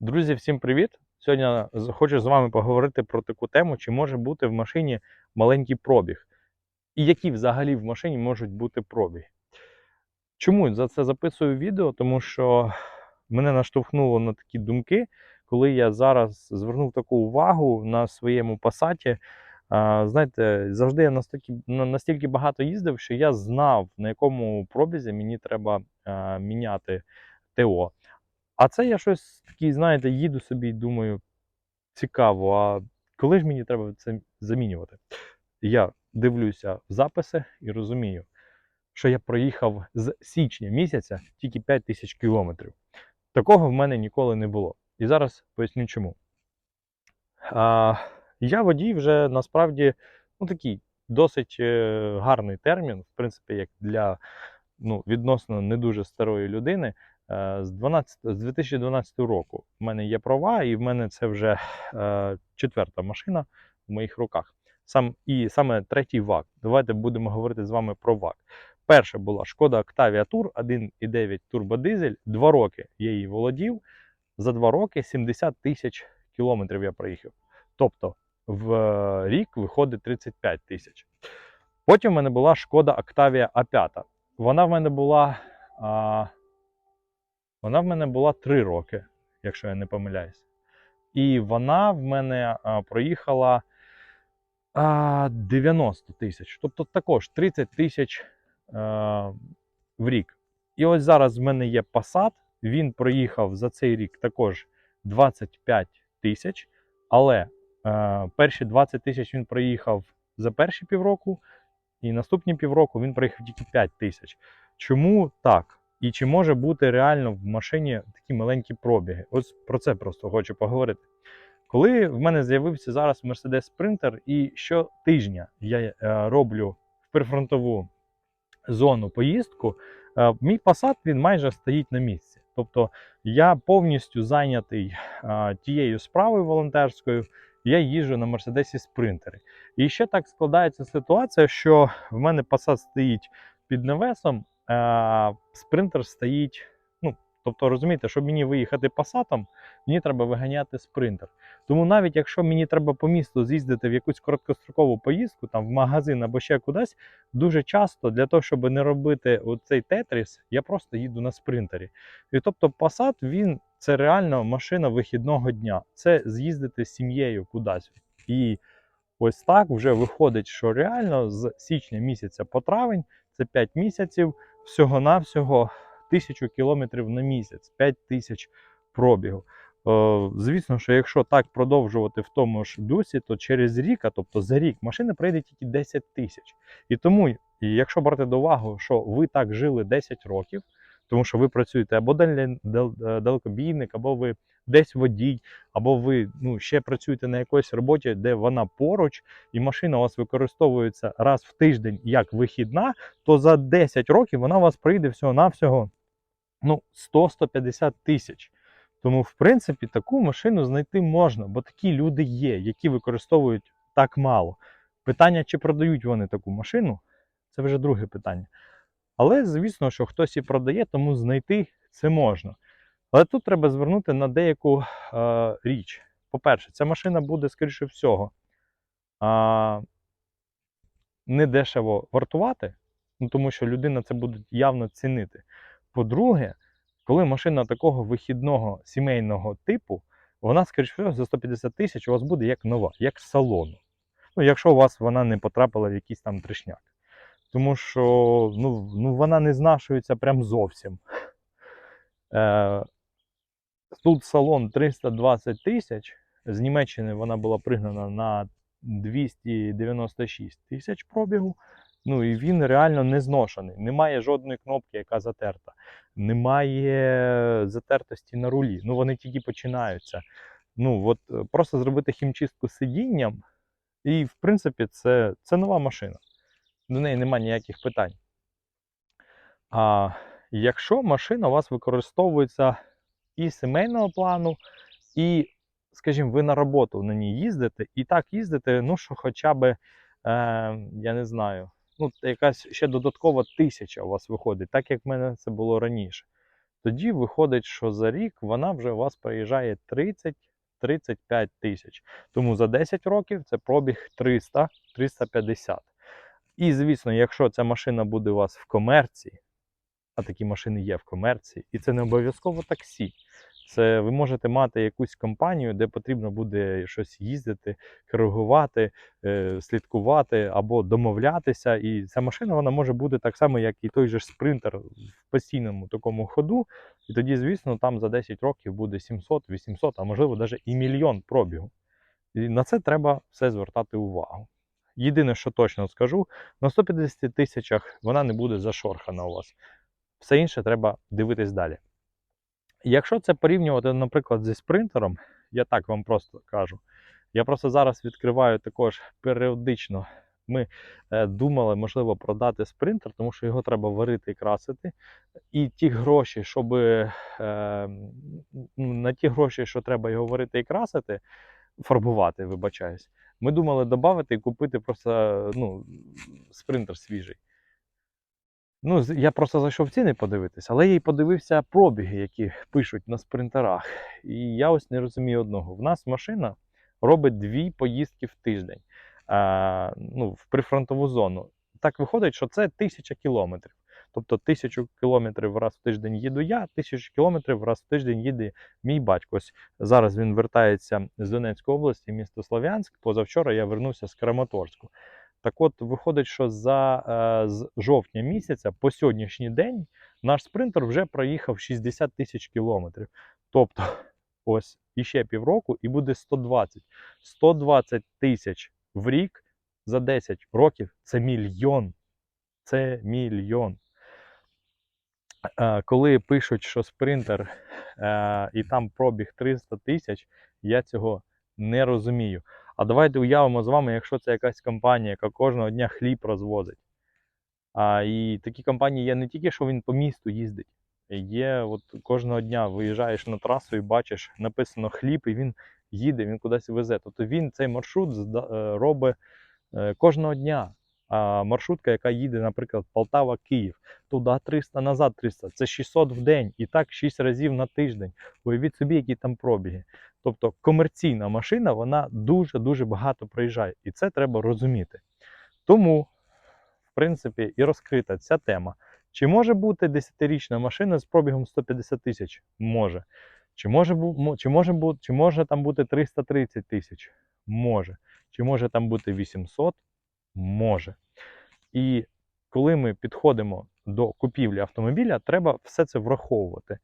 Друзі, всім привіт! Сьогодні з- хочу з вами поговорити про таку тему, чи може бути в машині маленький пробіг, і які взагалі в машині можуть бути пробіги. Чому за це записую відео? Тому що мене наштовхнуло на такі думки, коли я зараз звернув таку увагу на своєму пасаті. Знаєте, завжди я настільки, настільки багато їздив, що я знав, на якому пробізі мені треба міняти ТО. А це я щось такий, знаєте, їду собі і думаю, цікаво, а коли ж мені треба це замінювати? Я дивлюся в записи і розумію, що я проїхав з січня місяця тільки 5 тисяч кілометрів. Такого в мене ніколи не було. І зараз поясню чому. А, я водій вже насправді ну, такий досить е, гарний термін, в принципі, як для ну, відносно не дуже старої людини. Е, З 12, з 2012 року в мене є права, і в мене це вже е, четверта машина в моїх руках. Сам, і саме третій ВАК. Давайте будемо говорити з вами про ВАК. Перша була Шкода Octavia Tour 1,9 турбодизель. Два роки я її володів. За два роки 70 тисяч кілометрів я проїхав. Тобто в е, рік виходить 35 тисяч. Потім в мене була Шкода Octavia A5. Вона в мене була. А, вона в мене була 3 роки, якщо я не помиляюсь. І вона в мене а, проїхала а, 90 тисяч. Тобто також 30 тисяч а, в рік. І ось зараз в мене є Passat. Він проїхав за цей рік також 25 тисяч. Але е, перші 20 тисяч він проїхав за перші півроку, і наступні півроку він проїхав тільки 5 тисяч. Чому так? І чи може бути реально в машині такі маленькі пробіги? Ось про це просто хочу поговорити. Коли в мене з'явився зараз Mercedes Sprinter, і щотижня я е, роблю в прифронтову зону поїздку, е, мій Passat він майже стоїть на місці. Тобто я повністю зайнятий е, тією справою волонтерською, я їжджу на Мерседесі Спринтери. І ще так складається ситуація, що в мене Passat стоїть під навесом, спринтер стоїть. Ну, тобто, розумієте, щоб мені виїхати пасатом, мені треба виганяти спринтер. Тому навіть якщо мені треба по місту з'їздити в якусь короткострокову поїздку, там в магазин або ще кудись, дуже часто для того, щоб не робити оцей тетріс, я просто їду на спринтері. І тобто Passat, він це реально машина вихідного дня. Це з'їздити з сім'єю кудись. І ось так вже виходить, що реально з січня місяця по травень це 5 місяців, всього-навсього тисячу кілометрів на місяць, 5 тисяч пробігу. Е, Звісно, що якщо так продовжувати в тому ж дусі, то через рік, а тобто за рік, машина пройде тільки 10 тисяч. І тому, якщо брати до уваги, що ви так жили 10 років, тому що ви працюєте або е, далекобійник, або ви десь водій, або ви ну, ще працюєте на якоїсь роботі, де вона поруч, і машина у вас використовується раз в тиждень як вихідна, то за 10 років вона у вас прийде всього-навсього ну, 100-150 тисяч. Тому, в принципі, таку машину знайти можна, бо такі люди є, які використовують так мало. Питання, чи продають вони таку машину, це вже друге питання. Але, звісно, що хтось і продає, тому знайти це можна. Але тут треба звернути на деяку е, річ. По-перше, ця машина буде, скоріше всього, а, не дешево вартувати, ну, тому що людина це буде явно цінити. По-друге, коли машина такого вихідного сімейного типу, вона, скоріше всього, за 150 тисяч у вас буде як нова, як салону. Ну, якщо у вас вона не потрапила в якийсь там трешняк. Тому що ну, ну, вона не знашується прям зовсім. Е, тут салон 320 тисяч. З Німеччини вона була пригнана на 296 тисяч пробігу. Ну і він реально не зношений. Немає жодної кнопки, яка затерта. Немає затертості на рулі. Ну вони тільки починаються. Ну от е, просто зробити хімчистку сидінням, і в принципі це, це нова машина. До неї немає ніяких питань. А якщо машина у вас використовується і сімейного плану, і, скажімо, ви на роботу на ній їздите, і так їздите, ну що хоча б, е, я не знаю, ну, якась ще додаткова тисяча у вас виходить, так як в мене це було раніше. тоді виходить, що за рік вона вже у вас проїжджає 30-35 тисяч. Тому за 10 років це пробіг 300-350. І, звісно, якщо ця машина буде у вас в комерції, а такі машини є в комерції, і це не обов'язково таксі. Це ви можете мати якусь компанію, де потрібно буде щось їздити, коригувати, е, слідкувати або домовлятися. І ця машина вона може бути так само, як і той же спринтер в постійному такому ходу. І тоді, звісно, там за 10 років буде 700, 800, а можливо навіть і мільйон пробігу. І на це треба все звертати увагу. Єдине, що точно скажу, на 150 тисячах вона не буде зашорхана у вас. Все інше треба дивитись далі. Якщо це порівнювати, наприклад, зі спринтером, я так вам просто кажу. Я просто зараз відкриваю також періодично. Ми е, думали, можливо, продати спринтер, тому що його треба варити і красити. І ті гроші, щоб е, на ті гроші, що треба його варити і красити, фарбувати, вибачаюсь, ми думали додати і купити просто ну, спринтер свіжий. Ну, я просто зайшов ціни подивитися, але я й подивився пробіги, які пишуть на спринтерах. І я ось не розумію одного. В нас машина робить дві поїздки в тиждень а, ну, в прифронтову зону. Так виходить, що це тисяча кілометрів. Тобто тисячу кілометрів раз в тиждень їду я, тисячу кілометрів раз в тиждень їде мій батько. Ось зараз він вертається з Донецької області, місто Слов'янськ. Позавчора я вернувся з Краматорську. Так от виходить, що за е, з жовтня місяця по сьогоднішній день наш спринтер вже проїхав 60 тисяч кілометрів. Тобто, ось іще півроку і буде 120. 120 тисяч в рік за 10 років це мільйон. Це мільйон. Коли пишуть, що спринтер е, і там пробіг 300 тисяч, я цього не розумію. А давайте уявимо з вами, якщо це якась компанія, яка кожного дня хліб розвозить. А, і такі компанії є не тільки, що він по місту їздить. Є, от кожного дня виїжджаєш на трасу і бачиш, написано хліб, і він їде, він кудись везе. Тобто він цей маршрут е, робить е, кожного дня. Маршрутка, яка їде, наприклад, Полтава-Київ, туди 300, назад 300, це 600 в день і так 6 разів на тиждень. Уявіть собі, які там пробіги. Тобто комерційна машина, вона дуже-дуже багато проїжджає. І це треба розуміти. Тому, в принципі, і розкрита ця тема. Чи може бути 10-річна машина з пробігом 150 тисяч? Може. Чи може, чи, може чи може там бути 330 тисяч? Може. Чи може там бути 800? Може. І коли ми підходимо до купівлі автомобіля, треба все це враховувати.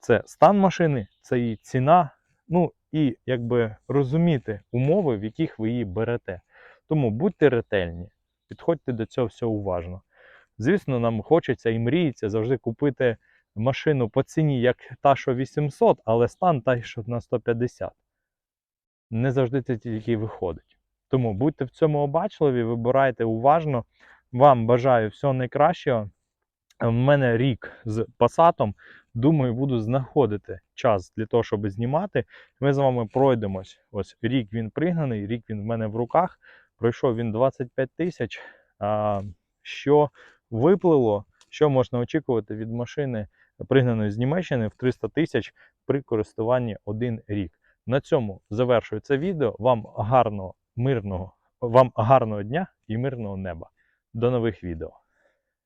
Це стан машини, це її ціна, ну і якби розуміти умови, в яких ви її берете. Тому будьте ретельні, підходьте до цього все уважно. Звісно, нам хочеться і мріється завжди купити машину по ціні, як та, що 800, але стан та, що на 150. Не завжди це тільки виходить. Тому будьте в цьому обачливі, вибирайте уважно. Вам бажаю всього найкращого. У мене рік з пасатом. Думаю, буду знаходити час для того, щоб знімати. Ми з вами пройдемось. Ось рік він пригнаний, рік він в мене в руках. Пройшов він 25 тисяч. Що виплило, що можна очікувати від машини, пригнаної з Німеччини в 300 тисяч при користуванні один рік. На цьому завершую це відео. Вам гарного, мирного, вам гарного дня і мирного неба. До нових відео.